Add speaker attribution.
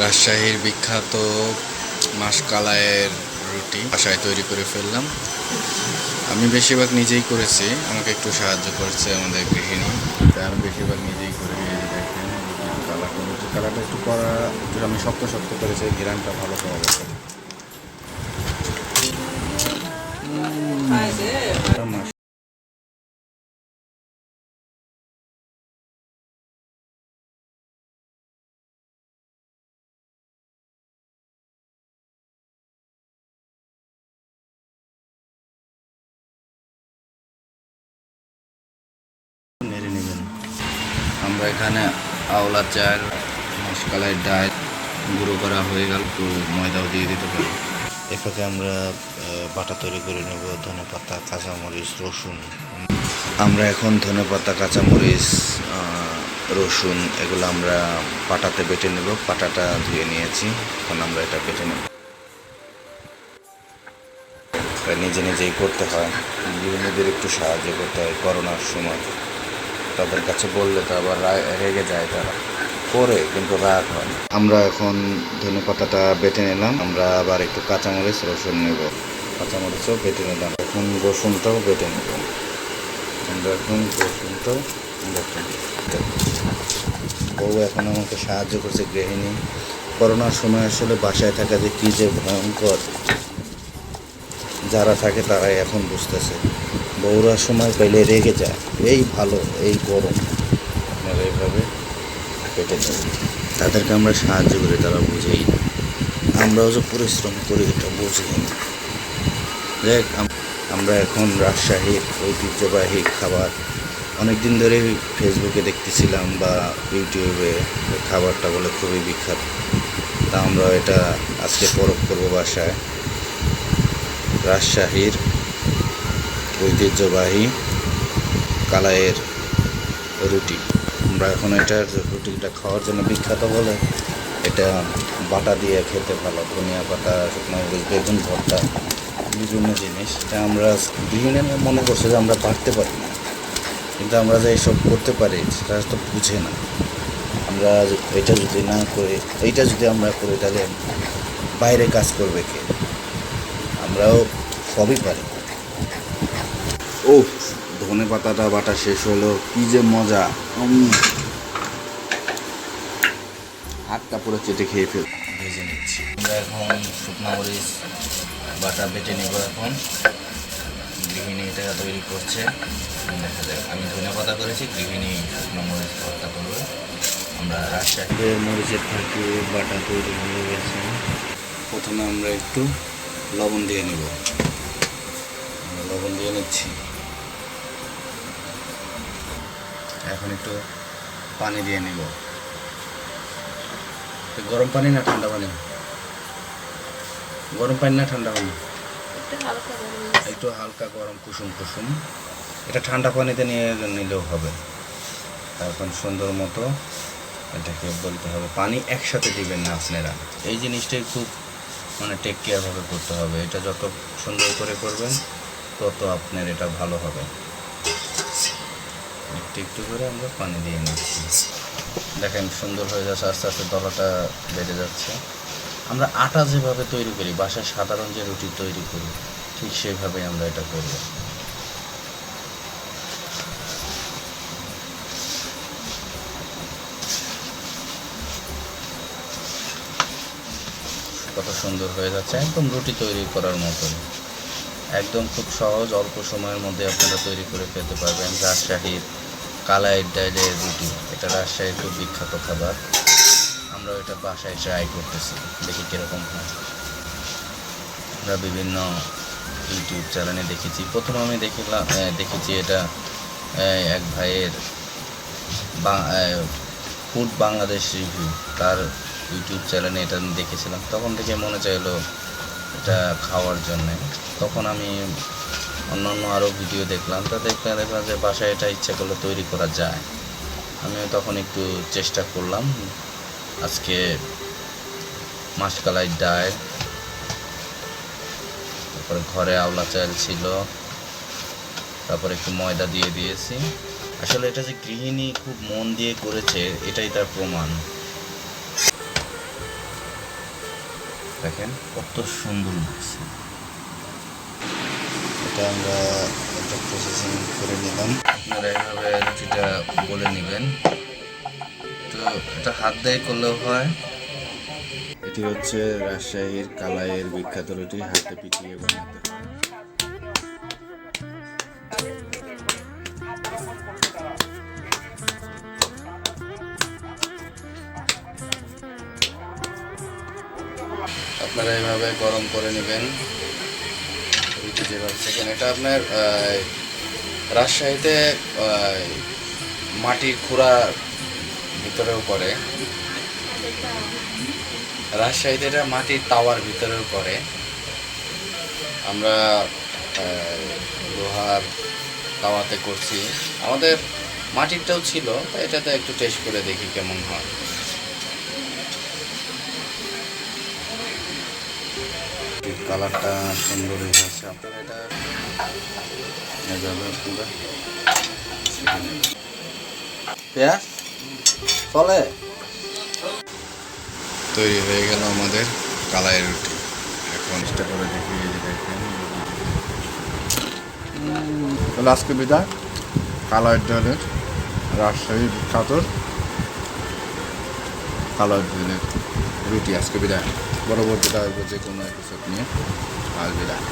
Speaker 1: রাজশাহীর বিখ্যাত মাসকালায়ের রুটি বাসায় তৈরি করে ফেললাম। আমি বেশিরভাগ নিজেই করেছি আমাকে একটু সাহায্য করছে আমাদের গৃহিণী। তাই আমি বেশিরভাগ নিজেই করে দেখেন কালারটা রুটির কালারটা একটু করা একটু আমি শক্ত শক্ত করেছি ঘিরানটা ভালো পাওয়া গেছে আমরা এখানে আওলা চাল মশকালাই ডাল গুঁড়ো করা হয়ে গেল একটু ময়দাও দিয়ে দিতে পারি। এটাকে আমরা আহ, বাটা তৈরি করে নেব ধনে পাতা কাঁচামরিচ রসুন। আমরা এখন ধনে পাতা কাঁচামরিচ রসুন এগুলো আমরা পাটাতে বেটে নেব। পাটাটা ধুয়ে নিয়েছি এখন আমরা এটা বেটে নেব। নিজে নিজেই করতে হয়। গৃহিণীদের একটু সাহায্য করতে হয় করোনার সময়। তাদের কাছে বললে তো আবার রেগে যায় তারা। করে কিন্তু রাগ হয়। না। আমরা এখন ধনে পাতাটা বেটে নিলাম। আমরা আবার একটু কাঁচামরিচ, রসুন নেব। কাঁচামরিচও বেটে নিলাম। এখন রসুনটাও বেটে নেব। আমরা এখন রসুনটাও বউ এখন আমাকে সাহায্য করছে গৃহিণী। করোনার সময় আসলে বাসায় থাকা যে কী যে ভয়ঙ্কর। যারা থাকে তারাই এখন বুঝতেছে। বউরা সময় পেলে রেগে যায়। এই ভালো এই গরম। আপনারা এইভাবে কেটে নেবেন তাদেরকে আমরা সাহায্য করি তারা বুঝেই না। আমরাও যে পরিশ্রম করি এটা বুঝেই না। দেখ আমরা এখন রাজশাহীর ঐতিহ্যবাহী খাবার অনেক দিন ধরে ফেসবুকে দেখতেছিলাম বা ইউটিউবে খাবারটা বলে খুবই বিখ্যাত। তা আমরা এটা আজকে পরখ করব বাসায়। রাজশাহীর ঐতিহ্যবাহী কালাইয়ের রুটি। আমরা এখন এটার রুটিটা খাওয়ার জন্য বিখ্যাত বলে এটা বাটা দিয়ে খেতে ভালো, ধনিয়া পাতা, শুকনো মরিচ, বেগুন, ভর্তা, বিভিন্ন জিনিস। এটা আমরা গৃহিণীরা মনে করছে যে আমরা পারতে পারি না। কিন্তু আমরা যে এইসব করতে পারি, সেটা তো বুঝে না। আমরা এটা যদি না করে, এইটা যদি আমরা করি, তাহলে বাইরে কাজ করবে কে? আমরাও সবই পারি। ও ধনে পাতাটা, বাটা শেষ হলো। কি যে মজা। হাতটা পুরো চেটে খেয়ে ফেল ভেজে নিচ্ছি। আমরা এখন শুকনো মরিচ, বাটা বেটে নেব এখন। গৃহিণী এটা তৈরি করছে। দেখা যাক। আমি ধনে পাতা করেছি, গৃহিণী শুকনো মরিচ ভর্তা করবে। আমরা রাজশাহীতে মরিচের থাকি বাটা তৈরি হয়ে গেছে। প্রথমে আমরা একটু লবণ দিয়ে নেব। লবণ দিয়ে নিচ্ছি। এখন একটু পানি দিয়ে নেব। গরম পানি না ঠান্ডা পানি? গরম পানি না ঠান্ডা পানি?
Speaker 2: একটু হালকা গরম
Speaker 1: কুসুম কুসুম। এটা ঠান্ডা পানিতে নিয়ে নিলেও হবে। এখন সুন্দর মতো এটাকে বলতে হবে পানি একসাথে দিবেন না আপনারা। এই জিনিসটাই খুব মানে টেক কেয়ারভাবে করতে হবে। এটা যত সুন্দর করে করবেন তত আপনার এটা ভালো হবে। একটু একটু করে আমরা পানি দিয়ে নিচ্ছি। দেখেন সুন্দর হয়ে যাচ্ছে, আস্তে আস্তে দলাটা বেড়ে যাচ্ছে। আমরা আটা যেভাবে তৈরি করি, বাসায় সাধারণ যে রুটি তৈরি করি, ঠিক সেভাবে আমরা এটা করব কত সুন্দর হয়ে যাচ্ছে, একদম রুটি তৈরি করার মতন। একদম খুব সহজ, অল্প সময়ের মধ্যে আপনারা তৈরি করে খেতে পারবেন। রাজশাহীর কালাই ডাইলের রুটি এটা রাজশাহীর খুব বিখ্যাত খাবার। আমরা এটা বাসায় ট্রাই করতেছি, দেখি কীরকম হয়। আমরা বিভিন্ন ইউটিউব চ্যানেলে দেখেছি। প্রথম আমি দেখলাম দেখেছি এটা এক ভাইয়ের ফুড বাংলাদেশ রিভিউ তার ইউটিউব চ্যানেলে এটা আমি দেখেছিলাম। তখন থেকে মনে চাইলো এটা খাওয়ার জন্যে। তখন আমি অন্যান্য আরও ভিডিও দেখলাম, তা দেখলে দেখলাম যে বাসায় এটা ইচ্ছা করলে তৈরি করা যায়। আমিও তখন একটু চেষ্টা করলাম। আজকে মাসকালাই ডাল, তারপরে ঘরে আওলা চাল ছিল, তারপরে একটু ময়দা দিয়ে দিয়েছি। আসলে এটা যে গৃহিণী খুব মন দিয়ে করেছে, এটাই তার প্রমাণ। দেখেন, কত সুন্দর লাগছে। এটা আমরা একটা প্রসেসিং করে নিলাম। আপনারা এইভাবে রুটিটা বলে নেবেন। তো এটা হাত দিয়ে করলেও হয়। এটি হচ্ছে রাজশাহীর কালাইয়ের বিখ্যাত রুটি হাতে পিটিয়ে বানাতে। হয় আপনারা এইভাবে গরম করে নেবেন। যেভাবে সেকেন্ড এটা আপনার রাজশাহীতে মাটির খুঁড়া ভিতরেও করে রাজশাহীতে এটা মাটির তাওয়ার ভিতরেও করে আমরা লোহার তাওয়াতে করছি। আমাদের মাটিরটাও ছিল, তাই এটাতে একটু টেস্ট করে দেখি কেমন হয়। কালারটা সুন্দর আপনারা এটা এভাবে পেঁয়াজ? চলে। তৈরি হয়ে গেল আমাদের কালাই রুটি। এখন চেষ্টা করে দেখি এই যে দেখেন।
Speaker 3: তাহলে আজকে বিদায়। কালার ডালের রাজশাহী বিখ্যাত
Speaker 1: কালাই ডালের রুটি। আজকে বিদায়। পরবর্তীতে আসব যে কোনো এপিসোড নিয়ে। আজ বিদায়।